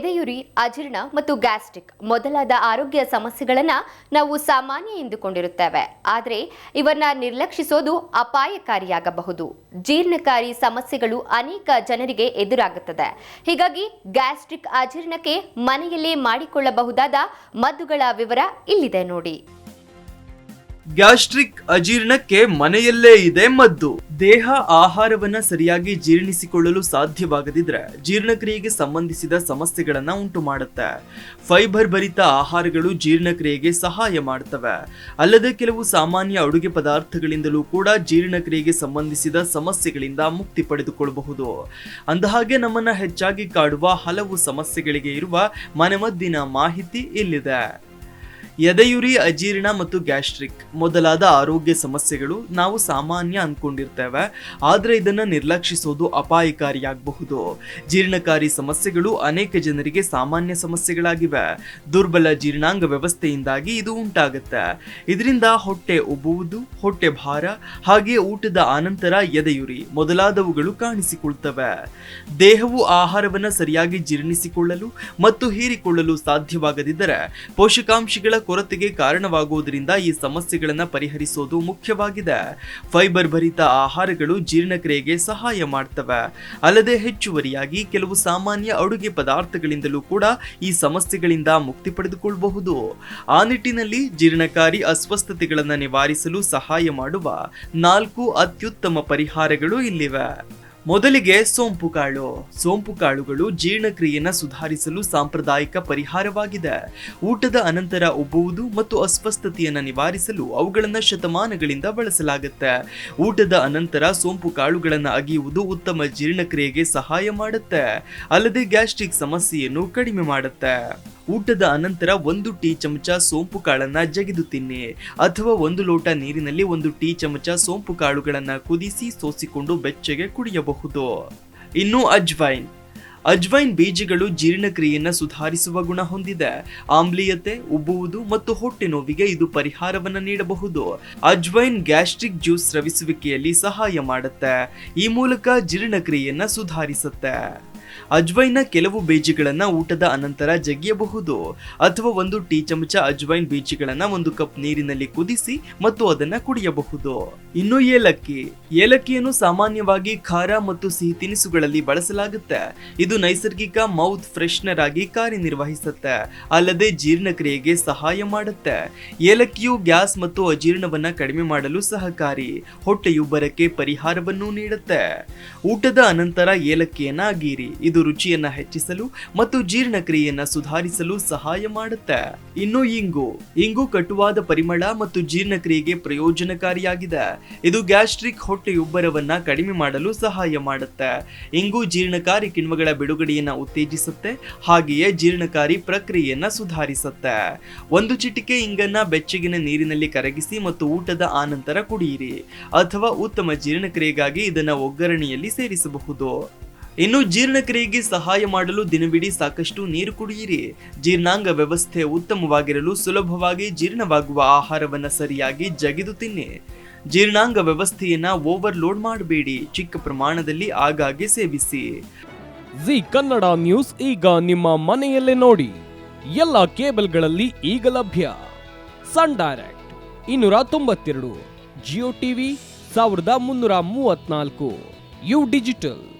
ಎದೆಯುರಿ, ಅಜೀರ್ಣ ಮತ್ತು ಗ್ಯಾಸ್ಟ್ರಿಕ್ ಮೊದಲಾದ ಆರೋಗ್ಯ ಸಮಸ್ಯೆಗಳನ್ನು ನಾವು ಸಾಮಾನ್ಯ ಎಂದುಕೊಂಡಿರುತ್ತೇವೆ. ಆದರೆ ಇವನ್ನ ನಿರ್ಲಕ್ಷಿಸೋದು ಅಪಾಯಕಾರಿಯಾಗಬಹುದು. ಜೀರ್ಣಕಾರಿ ಸಮಸ್ಯೆಗಳು ಅನೇಕ ಜನರಿಗೆ ಎದುರಾಗುತ್ತದೆ. ಹೀಗಾಗಿ ಗ್ಯಾಸ್ಟ್ರಿಕ್ ಅಜೀರ್ಣಕ್ಕೆ ಮನೆಯಲ್ಲೇ ಮಾಡಿಕೊಳ್ಳಬಹುದಾದ ಮದ್ದುಗಳ ವಿವರ ಇಲ್ಲಿದೆ ನೋಡಿ. ಗ್ಯಾಸ್ಟ್ರಿಕ್ ಅಜೀರ್ಣಕ್ಕೆ ಮನೆಯಲ್ಲೇ ಇದೆ ಮದ್ದು. ದೇಹ ಆಹಾರವನ್ನ ಸರಿಯಾಗಿ ಜೀರ್ಣಿಸಿಕೊಳ್ಳಲು ಸಾಧ್ಯವಾಗದಿದ್ರೆ ಜೀರ್ಣಕ್ರಿಯೆಗೆ ಸಂಬಂಧಿಸಿದ ಸಮಸ್ಯೆಗಳನ್ನ ಉಂಟು ಮಾಡುತ್ತೆ ಫೈಬರ್ ಭರಿತ ಆಹಾರಗಳು ಜೀರ್ಣಕ್ರಿಯೆಗೆ ಸಹಾಯ ಮಾಡುತ್ತವೆ ಅಲ್ಲದೆ ಕೆಲವು ಸಾಮಾನ್ಯ ಅಡುಗೆ ಪದಾರ್ಥಗಳಿಂದಲೂ ಕೂಡ ಜೀರ್ಣಕ್ರಿಯೆಗೆ ಸಂಬಂಧಿಸಿದ ಸಮಸ್ಯೆಗಳಿಂದ ಮುಕ್ತಿ ಪಡೆದುಕೊಳ್ಳಬಹುದು. ಅಂದಹಾಗೆ ನಮ್ಮನ್ನ ಹೆಚ್ಚಾಗಿ ಕಾಡುವ ಹಲವು ಸಮಸ್ಯೆಗಳಿಗೆ ಇರುವ ಮನೆಮದ್ದಿನ ಮಾಹಿತಿ ಇಲ್ಲಿದೆ. ಎದೆಯುರಿ, ಅಜೀರ್ಣ ಮತ್ತು ಗ್ಯಾಸ್ಟ್ರಿಕ್ ಮೊದಲಾದ ಆರೋಗ್ಯ ಸಮಸ್ಯೆಗಳು ನಾವು ಸಾಮಾನ್ಯ ಅಂದ್ಕೊಂಡಿರ್ತೇವೆ ಆದರೆ ಇದನ್ನು ನಿರ್ಲಕ್ಷಿಸೋದು ಅಪಾಯಕಾರಿಯಾಗಬಹುದು. ಜೀರ್ಣಕಾರಿ ಸಮಸ್ಯೆಗಳು ಅನೇಕ ಜನರಿಗೆ ಸಾಮಾನ್ಯ ಸಮಸ್ಯೆಗಳಾಗಿವೆ. ದುರ್ಬಲ ಜೀರ್ಣಾಂಗ ವ್ಯವಸ್ಥೆಯಿಂದಾಗಿ ಇದು ಉಂಟಾಗುತ್ತೆ. ಇದರಿಂದ ಹೊಟ್ಟೆ ಉಬ್ಬುವುದು, ಹೊಟ್ಟೆ ಭಾರ, ಹಾಗೆ ಊಟದ ಆನಂತರ ಎದೆಯುರಿ ಮೊದಲಾದವುಗಳು ಕಾಣಿಸಿಕೊಳ್ತವೆ. ದೇಹವು ಆಹಾರವನ್ನು ಸರಿಯಾಗಿ ಜೀರ್ಣಿಸಿಕೊಳ್ಳಲು ಮತ್ತು ಹೀರಿಕೊಳ್ಳಲು ಸಾಧ್ಯವಾಗದಿದ್ದರೆ ಪೋಷಕಾಂಶಗಳ ಕೊರತೆಗೆ ಕಾರಣವಾಗುವುದರಿಂದ ಈ ಸಮಸ್ಯೆಗಳನ್ನು ಪರಿಹರಿಸೋದು ಮುಖ್ಯವಾಗಿದೆ. ಫೈಬರ್ ಭರಿತ ಆಹಾರಗಳು ಜೀರ್ಣಕ್ರಿಯೆಗೆ ಸಹಾಯ ಮಾಡ್ತವೆ. ಅಲ್ಲದೆ ಹೆಚ್ಚುವರಿಯಾಗಿ ಕೆಲವು ಸಾಮಾನ್ಯ ಅಡುಗೆ ಪದಾರ್ಥಗಳಿಂದಲೂ ಕೂಡ ಈ ಸಮಸ್ಯೆಗಳಿಂದ ಮುಕ್ತಿ ಪಡೆದುಕೊಳ್ಳಬಹುದು ಆ ನಿಟ್ಟಿನಲ್ಲಿ ಜೀರ್ಣಕಾರಿ ಅಸ್ವಸ್ಥತೆಗಳನ್ನು ನಿವಾರಿಸಲು ಸಹಾಯ ಮಾಡುವ ನಾಲ್ಕು ಅತ್ಯುತ್ತಮ ಪರಿಹಾರಗಳು ಇಲ್ಲಿವೆ. ಮೊದಲಿಗೆ ಸೋಂಪು ಕಾಳು. ಸೋಂಪು ಕಾಳುಗಳು ಜೀರ್ಣಕ್ರಿಯೆಯನ್ನು ಸುಧಾರಿಸಲು ಸಾಂಪ್ರದಾಯಿಕ ಪರಿಹಾರವಾಗಿದೆ. ಊಟದ ಅನಂತರ ಉಬ್ಬುವುದು ಮತ್ತು ಅಸ್ವಸ್ಥತೆಯನ್ನು ನಿವಾರಿಸಲು ಅವುಗಳನ್ನು ಶತಮಾನಗಳಿಂದ ಬಳಸಲಾಗುತ್ತೆ. ಊಟದ ಅನಂತರ ಸೋಂಪು ಕಾಳುಗಳನ್ನು ಅಗಿಯುವುದು ಉತ್ತಮ ಜೀರ್ಣಕ್ರಿಯೆಗೆ ಸಹಾಯ ಮಾಡುತ್ತೆ. ಅಲ್ಲದೆ ಗ್ಯಾಸ್ಟ್ರಿಕ್ ಸಮಸ್ಯೆಯನ್ನು ಕಡಿಮೆ ಮಾಡುತ್ತೆ. ಊಟದ ಅನಂತರ ಒಂದು ಟೀ ಚಮಚ ಸೋಂಪು ಕಾಳನ್ನ ಜಗಿದು ತಿನ್ನಿ. ಅಥವಾ ಒಂದು ಲೋಟ ನೀರಿನಲ್ಲಿ ಒಂದು ಟೀ ಚಮಚ ಸೋಂಪು ಕಾಳುಗಳನ್ನ ಕುದಿಸಿ ಸೋಸಿಕೊಂಡು ಬೆಚ್ಚಗೆ ಕುಡಿಯಬಹುದು. ಇನ್ನು ಅಜ್ವೈನ್. ಅಜ್ವೈನ್ ಬೀಜಗಳು ಜೀರ್ಣಕ್ರಿಯೆಯನ್ನು ಸುಧಾರಿಸುವ ಗುಣ ಹೊಂದಿದೆ. ಆಮ್ಲೀಯತೆ, ಉಬ್ಬುವುದು ಮತ್ತು ಹೊಟ್ಟೆ ನೋವಿಗೆ ಇದು ಪರಿಹಾರವನ್ನ ನೀಡಬಹುದು. ಅಜ್ವೈನ್ ಗ್ಯಾಸ್ಟ್ರಿಕ್ ಜ್ಯೂಸ್ ಸ್ರವಿಸುವಿಕೆಯಲ್ಲಿ ಸಹಾಯ ಮಾಡುತ್ತೆ. ಈ ಮೂಲಕ ಜೀರ್ಣಕ್ರಿಯೆಯನ್ನು ಸುಧಾರಿಸುತ್ತೆ. ಅಜ್ವೈನ್ನ ಕೆಲವು ಬೀಜಗಳನ್ನು ಊಟದ ಅನಂತರ ಜಗಿಯಬಹುದು. ಅಥವಾ ಒಂದು ಟೀ ಚಮಚ ಅಜ್ವೈನ್ ಬೀಜಗಳನ್ನು ಒಂದು ಕಪ್ ನೀರಿನಲ್ಲಿ ಕುದಿಸಿ ಮತ್ತು ಅದನ್ನ ಕುಡಿಯಬಹುದು. ಇನ್ನು ಏಲಕ್ಕಿ. ಏಲಕ್ಕಿಯನ್ನು ಸಾಮಾನ್ಯವಾಗಿ ಖಾರ ಮತ್ತು ಸಿಹಿ ತಿನಿಸುಗಳಲ್ಲಿ ಬಳಸಲಾಗುತ್ತೆ. ಇದು ನೈಸರ್ಗಿಕ ಮೌತ್ ಫ್ರೆಶ್ನರ್ ಆಗಿ ಕಾರ್ಯನಿರ್ವಹಿಸುತ್ತೆ. ಅಲ್ಲದೆ ಜೀರ್ಣಕ್ರಿಯೆಗೆ ಸಹಾಯ ಮಾಡುತ್ತೆ. ಏಲಕ್ಕಿಯು ಗ್ಯಾಸ್ ಮತ್ತು ಅಜೀರ್ಣವನ್ನ ಕಡಿಮೆ ಮಾಡಲು ಸಹಕಾರಿ. ಹೊಟ್ಟೆಯುಬ್ಬರಕ್ಕೆ ಪರಿಹಾರವನ್ನು ನೀಡುತ್ತೆ. ಊಟದ ಅನಂತರ ಏಲಕ್ಕಿಯನ್ನ ಅಗೀರಿ. ಇದು ರುಚಿಯನ್ನ ಹೆಚ್ಚಿಸಲು ಮತ್ತು ಜೀರ್ಣಕ್ರಿಯೆಯನ್ನ ಸುಧಾರಿಸಲು ಸಹಾಯ ಮಾಡುತ್ತೆ. ಇನ್ನು ಇಂಗು. ಇಂಗು ಕಟುವಾದ ಪರಿಮಳ ಮತ್ತು ಜೀರ್ಣಕ್ರಿಯೆಗೆ ಪ್ರಯೋಜನಕಾರಿಯಾಗಿದೆ. ಇದು ಗ್ಯಾಸ್ಟ್ರಿಕ್ ಹೊಟ್ಟೆಯುಬ್ಬರವನ್ನ ಕಡಿಮೆ ಮಾಡಲು ಸಹಾಯ ಮಾಡುತ್ತೆ. ಇಂಗು ಜೀರ್ಣಕಾರಿ ಕಿಣ್ವಗಳ ಬಿಡುಗಡೆಯನ್ನ ಉತ್ತೇಜಿಸುತ್ತೆ. ಹಾಗೆಯೇ ಜೀರ್ಣಕಾರಿ ಪ್ರಕ್ರಿಯೆಯನ್ನ ಸುಧಾರಿಸುತ್ತೆ. ಒಂದು ಚಿಟಿಕೆ ಇಂಗನ್ನ ಬೆಚ್ಚಗಿನ ನೀರಿನಲ್ಲಿ ಕರಗಿಸಿ ಮತ್ತು ಊಟದ ಆನಂತರ ಕುಡಿಯಿರಿ. ಅಥವಾ ಉತ್ತಮ ಜೀರ್ಣಕ್ರಿಯೆಗಾಗಿ ಇದನ್ನ ಒಗ್ಗರಣೆಯಲ್ಲಿ ಸೇರಿಸಬಹುದು. ಇನ್ನು ಜೀರ್ಣಕ್ರಿಯೆಗೆ ಸಹಾಯ ಮಾಡಲು ದಿನವಿಡೀ ಸಾಕಷ್ಟು ನೀರು ಕುಡಿಯಿರಿ. ಜೀರ್ಣಾಂಗ ವ್ಯವಸ್ಥೆ ಉತ್ತಮವಾಗಿರಲು ಸುಲಭವಾಗಿ ಜೀರ್ಣವಾಗುವ ಆಹಾರವನ್ನು ಸರಿಯಾಗಿ ಜಗಿದು ತಿನ್ನಿ. ಜೀರ್ಣಾಂಗ ವ್ಯವಸ್ಥೆಯನ್ನ ಓವರ್ಲೋಡ್ ಮಾಡಬೇಡಿ. ಚಿಕ್ಕ ಪ್ರಮಾಣದಲ್ಲಿ ಆಗಾಗ್ಗೆ ಸೇವಿಸಿ. ಜಿ ಕನ್ನಡ ನ್ಯೂಸ್ ಈಗ ನಿಮ್ಮ ಮನೆಯಲ್ಲೇ ನೋಡಿ. ಎಲ್ಲ ಕೇಬಲ್ಗಳಲ್ಲಿ ಈಗ ಲಭ್ಯ. ಸನ್ ಡೈರೆಕ್ಟ್ ಇನ್ನೂರ ತೊಂಬತ್ತೆರಡು, ಜಿಯೋ ಟಿವಿ ಸಾವಿರದ ಮುನ್ನೂರ ಮೂವತ್ನಾಲ್ಕು ಯು ಡಿಜಿಟಲ್.